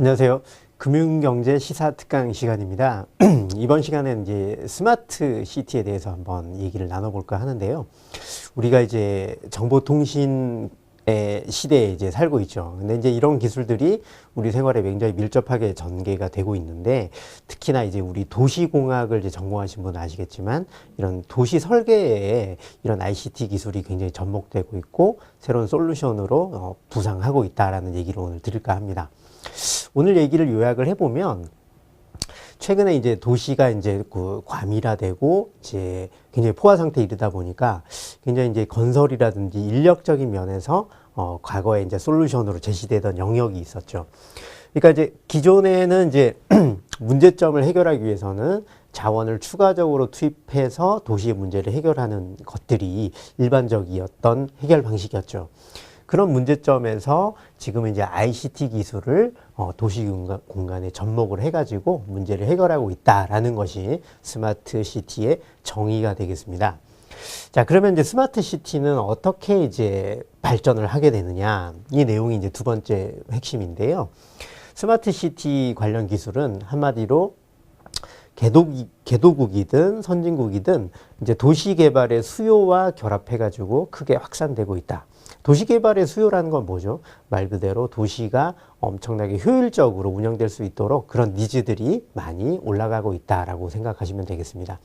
안녕하세요. 금융경제 시사 특강 시간입니다. 이번 시간에는 이제 스마트 시티에 대해서 한번 얘기를 나눠볼까 하는데요. 우리가 이제 정보통신의 시대에 이제 살고 있죠. 근데 이제 이런 기술들이 우리 생활에 굉장히 밀접하게 전개가 되고 있는데 특히나 이제 우리 도시공학을 이제 전공하신 분은 아시겠지만 이런 도시 설계에 이런 ICT 기술이 굉장히 접목되고 있고 새로운 솔루션으로 어, 부상하고 있다라는 얘기를 오늘 드릴까 합니다. 오늘 얘기를 요약을 해보면 최근에 이제 도시가 이제 그 과밀화되고 이제 굉장히 포화 상태에 이르다 보니까 굉장히 이제 건설이라든지 인력적인 면에서 어 과거에 이제 솔루션으로 제시되던 영역이 있었죠. 그러니까 이제 기존에는 이제 문제점을 해결하기 위해서는 자원을 추가적으로 투입해서 도시의 문제를 해결하는 것들이 일반적이었던 해결 방식이었죠. 그런 문제점에서 지금은 이제 ICT 기술을 어, 도시 공간, 공간에 접목을 해가지고 문제를 해결하고 있다라는 것이 스마트 시티의 정의가 되겠습니다. 자, 그러면 이제 스마트 시티는 어떻게 이제 발전을 하게 되느냐. 이 내용이 이제 두 번째 핵심인데요. 스마트 시티 관련 기술은 한마디로 개도, 개도국이든 선진국이든 이제 도시 개발의 수요와 결합해가지고 크게 확산되고 있다. 도시개발의 수요라는 건 뭐죠? 말 그대로 도시가 엄청나게 효율적으로 운영될 수 있도록 그런 니즈들이 많이 올라가고 있다라고 생각하시면 되겠습니다.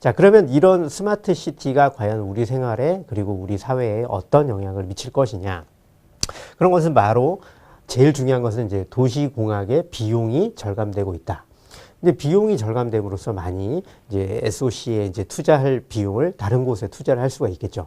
자, 그러면 이런 스마트 시티가 과연 우리 생활에 그리고 우리 사회에 어떤 영향을 미칠 것이냐? 그런 것은 바로 제일 중요한 것은 이제 도시공학의 비용이 절감되고 있다. 근데 비용이 절감됨으로써 많이 이제 SOC에 이제 투자할 비용을 다른 곳에 투자를 할 수가 있겠죠.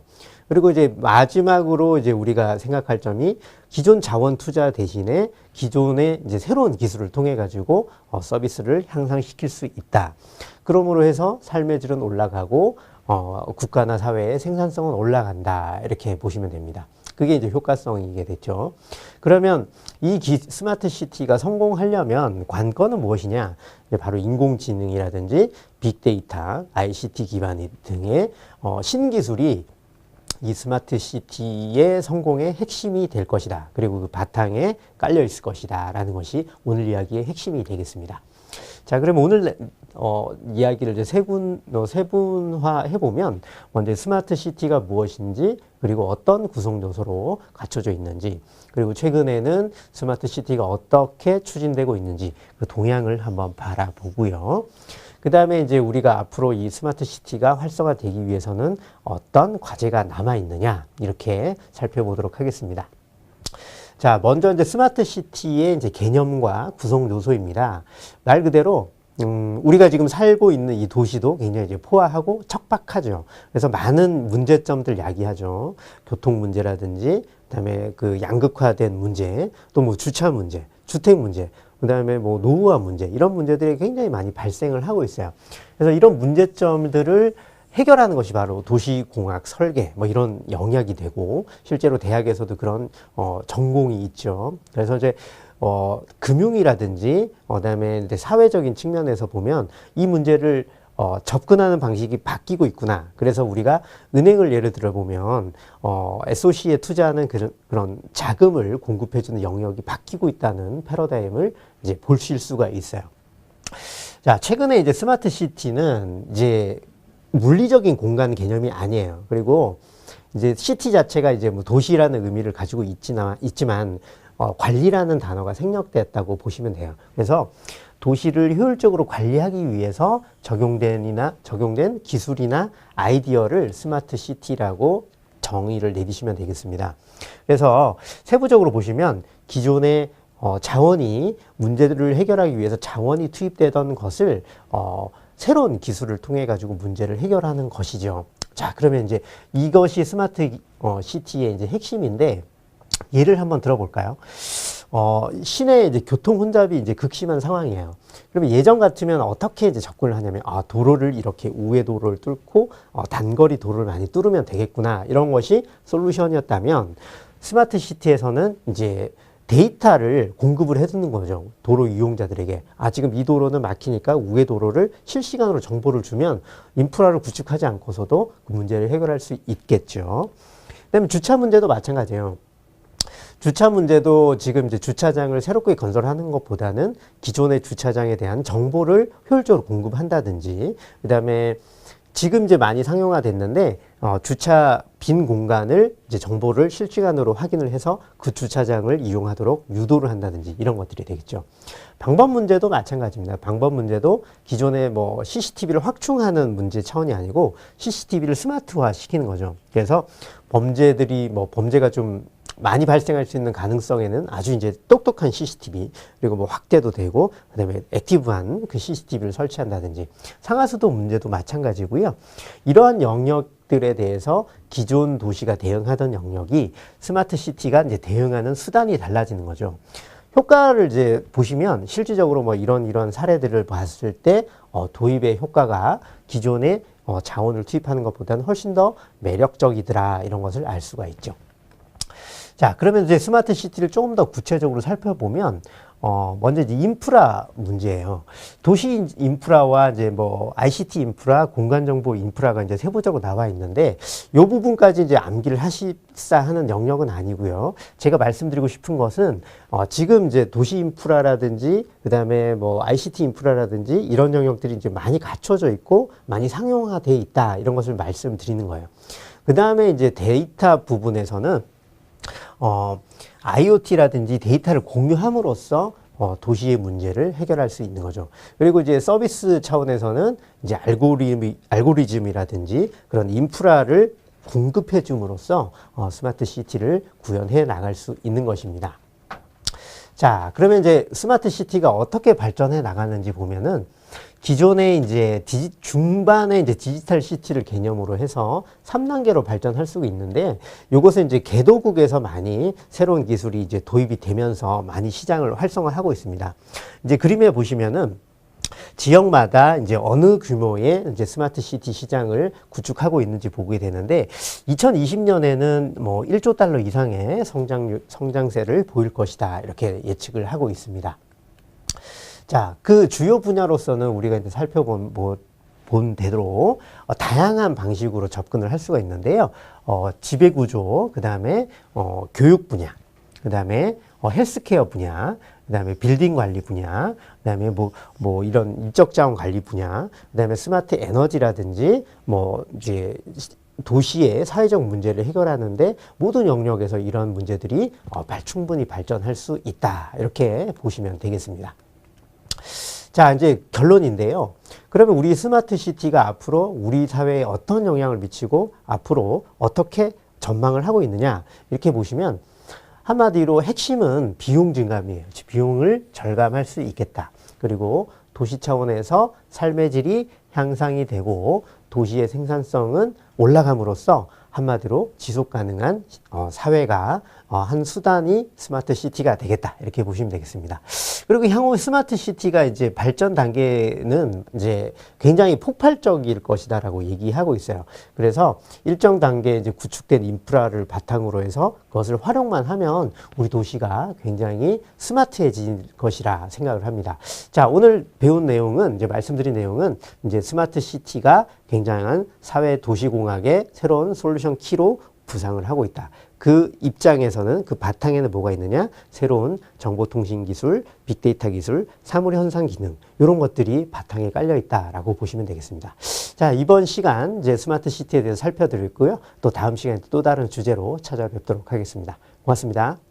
그리고 이제 마지막으로 이제 우리가 생각할 점이 기존 자원 투자 대신에 기존의 이제 새로운 기술을 통해 가지고 어, 서비스를 향상시킬 수 있다. 그러므로 해서 삶의 질은 올라가고 어, 국가나 사회의 생산성은 올라간다. 이렇게 보시면 됩니다. 그게 이제 효과성이게 됐죠. 그러면 이 기, 스마트 시티가 성공하려면 관건은 무엇이냐? 바로 인공지능이라든지 빅데이터, ICT 기반 등의 어, 신기술이 이 스마트 시티의 성공의 핵심이 될 것이다. 그리고 그 바탕에 깔려 있을 것이다. 라는 것이 오늘 이야기의 핵심이 되겠습니다. 자, 그러면 오늘 어, 이야기를 이제 세분, 어, 세분화 해보면 먼저 스마트 시티가 무엇인지 그리고 어떤 구성 요소로 갖춰져 있는지 그리고 최근에는 스마트 시티가 어떻게 추진되고 있는지 그 동향을 한번 바라보고요. 그 다음에 이제 우리가 앞으로 이 스마트 시티가 활성화되기 위해서는 어떤 과제가 남아 있느냐 이렇게 살펴보도록 하겠습니다. 자, 먼저 이제 스마트 시티의 이제 개념과 구성 요소입니다. 말 그대로 음, 우리가 지금 살고 있는 이 도시도 굉장히 이제 포화하고 척박하죠. 그래서 많은 문제점들 야기하죠. 교통 문제라든지, 그다음에 그 양극화된 문제, 또 뭐 주차 문제, 주택 문제, 그다음에 뭐 노후화 문제 이런 문제들이 굉장히 많이 발생을 하고 있어요. 그래서 이런 문제점들을 해결하는 것이 바로 도시공학 설계 뭐 이런 영역이 되고 실제로 대학에서도 그런 어 전공이 있죠. 그래서 이제 어 금융이라든지 어 그다음에 사회적인 측면에서 보면 이 문제를 어, 접근하는 방식이 바뀌고 있구나. 그래서 우리가 은행을 예를 들어 보면 어, SOC에 투자하는 그런, 그런 자금을 공급해주는 영역이 바뀌고 있다는 패러다임을 이제 보실 수가 있어요. 자, 최근에 이제 스마트 시티는 이제 물리적인 공간 개념이 아니에요. 그리고 이제 시티 자체가 이제 뭐 도시라는 의미를 가지고 있지나, 있지만 어, 관리라는 단어가 생략됐다고 보시면 돼요. 그래서 도시를 효율적으로 관리하기 위해서 적용된이나 적용된 기술이나 아이디어를 스마트 시티라고 정의를 내리시면 되겠습니다. 그래서 세부적으로 보시면 기존의 어, 자원이 문제들을 해결하기 위해서 자원이 투입되던 것을 어, 새로운 기술을 통해 가지고 문제를 해결하는 것이죠. 자, 그러면 이제 이것이 스마트 어, 시티의 이제 핵심인데 예를 한번 들어볼까요? 어, 시내 이제 교통 혼잡이 이제 극심한 상황이에요. 그러면 예전 같으면 어떻게 이제 접근을 하냐면, 아, 도로를 이렇게 우회 도로를 뚫고, 어, 단거리 도로를 많이 뚫으면 되겠구나. 이런 것이 솔루션이었다면, 스마트 시티에서는 이제 데이터를 공급을 해두는 거죠. 도로 이용자들에게. 아, 지금 이 도로는 막히니까 우회 도로를 실시간으로 정보를 주면 인프라를 구축하지 않고서도 그 문제를 해결할 수 있겠죠. 그 다음에 주차 문제도 마찬가지예요. 주차 문제도 지금 이제 주차장을 새롭게 건설하는 것보다는 기존의 주차장에 대한 정보를 효율적으로 공급한다든지, 그 다음에 지금 이제 많이 상용화됐는데 어, 주차 빈 공간을 이제 정보를 실시간으로 확인을 해서 그 주차장을 이용하도록 유도를 한다든지 이런 것들이 되겠죠. 방법 문제도 마찬가지입니다. 방법 문제도 기존의 뭐 CCTV를 확충하는 문제 차원이 아니고 CCTV를 스마트화 시키는 거죠. 그래서 범죄들이 뭐 범죄가 좀 많이 발생할 수 있는 가능성에는 아주 이제 똑똑한 CCTV 그리고 뭐 확대도 되고 그다음에 액티브한 그 CCTV를 설치한다든지 상하수도 문제도 마찬가지고요. 이러한 영역들에 대해서 기존 도시가 대응하던 영역이 스마트 시티가 이제 대응하는 수단이 달라지는 거죠. 효과를 이제 보시면 실질적으로 뭐 이런 이런 사례들을 봤을 때 어, 도입의 효과가 기존의 어, 자원을 투입하는 것보다는 훨씬 더 매력적이더라 이런 것을 알 수가 있죠. 자, 그러면 이제 스마트 시티를 조금 더 구체적으로 살펴보면, 어, 먼저 이제 인프라 문제예요. 도시 인프라와 이제 뭐 ICT 인프라, 공간 정보 인프라가 이제 세부적으로 나와 있는데, 요 부분까지 이제 암기를 하시사 하는 영역은 아니고요. 제가 말씀드리고 싶은 것은, 어, 지금 이제 도시 인프라라든지, 그 다음에 뭐 ICT 인프라라든지 이런 영역들이 이제 많이 갖춰져 있고, 많이 상용화돼 있다. 이런 것을 말씀드리는 거예요. 그 다음에 이제 데이터 부분에서는 어, IoT라든지 데이터를 공유함으로써 어, 도시의 문제를 해결할 수 있는 거죠. 그리고 이제 서비스 차원에서는 이제 알고리즘, 알고리즘이라든지 그런 인프라를 공급해 줌으로써 어, 스마트 시티를 구현해 나갈 수 있는 것입니다. 자, 그러면 이제 스마트 시티가 어떻게 발전해 나가는지 보면은 기존의 이제 디지, 중반에 이제 디지털 시티를 개념으로 해서 3단계로 발전할 수 있는데 요것은 이제 개도국에서 많이 새로운 기술이 이제 도입이 되면서 많이 시장을 활성화하고 있습니다. 이제 그림에 보시면은 지역마다 이제 어느 규모의 이제 스마트 시티 시장을 구축하고 있는지 보게 되는데 2020년에는 뭐 1조 달러 이상의 성장 성장세를 보일 것이다 이렇게 예측을 하고 있습니다. 자, 그 주요 분야로서는 우리가 이제 살펴본 뭐, 본 대로 어, 다양한 방식으로 접근을 할 수가 있는데요. 어, 지배 구조, 그 다음에 어, 교육 분야, 그 다음에 어, 헬스케어 분야, 그 다음에 빌딩 관리 분야, 그 다음에 뭐, 뭐 이런 인적 자원 관리 분야, 그 다음에 스마트 에너지라든지 뭐 이제 도시의 사회적 문제를 해결하는데 모든 영역에서 이런 문제들이 어, 충분히 발전할 수 있다. 이렇게 보시면 되겠습니다. 자, 이제 결론인데요. 그러면 우리 스마트 시티가 앞으로 우리 사회에 어떤 영향을 미치고 앞으로 어떻게 전망을 하고 있느냐. 이렇게 보시면 한마디로 핵심은 비용 증감이에요. 비용을 절감할 수 있겠다. 그리고 도시 차원에서 삶의 질이 향상이 되고 도시의 생산성은 올라감으로써 한마디로 지속 가능한 어, 사회가 어, 한 수단이 스마트 시티가 되겠다. 이렇게 보시면 되겠습니다. 그리고 향후 스마트 시티가 이제 발전 단계는 이제 굉장히 폭발적일 것이다라고 얘기하고 있어요. 그래서 일정 단계 이제 구축된 인프라를 바탕으로 해서 그것을 활용만 하면 우리 도시가 굉장히 스마트해질 것이라 생각을 합니다. 자, 오늘 배운 내용은 이제 말씀드린 내용은 이제 스마트 시티가 굉장한 사회 도시공학의 새로운 솔루션 키로 부상을 하고 있다. 그 입장에서는 그 바탕에는 뭐가 있느냐? 새로운 정보통신 기술, 빅데이터 기술, 사물 현상 기능 이런 것들이 바탕에 깔려 있다라고 보시면 되겠습니다. 자 이번 시간 이제 스마트 시티에 대해서 살펴드렸고요. 또 다음 시간에 또 다른 주제로 찾아뵙도록 하겠습니다. 고맙습니다.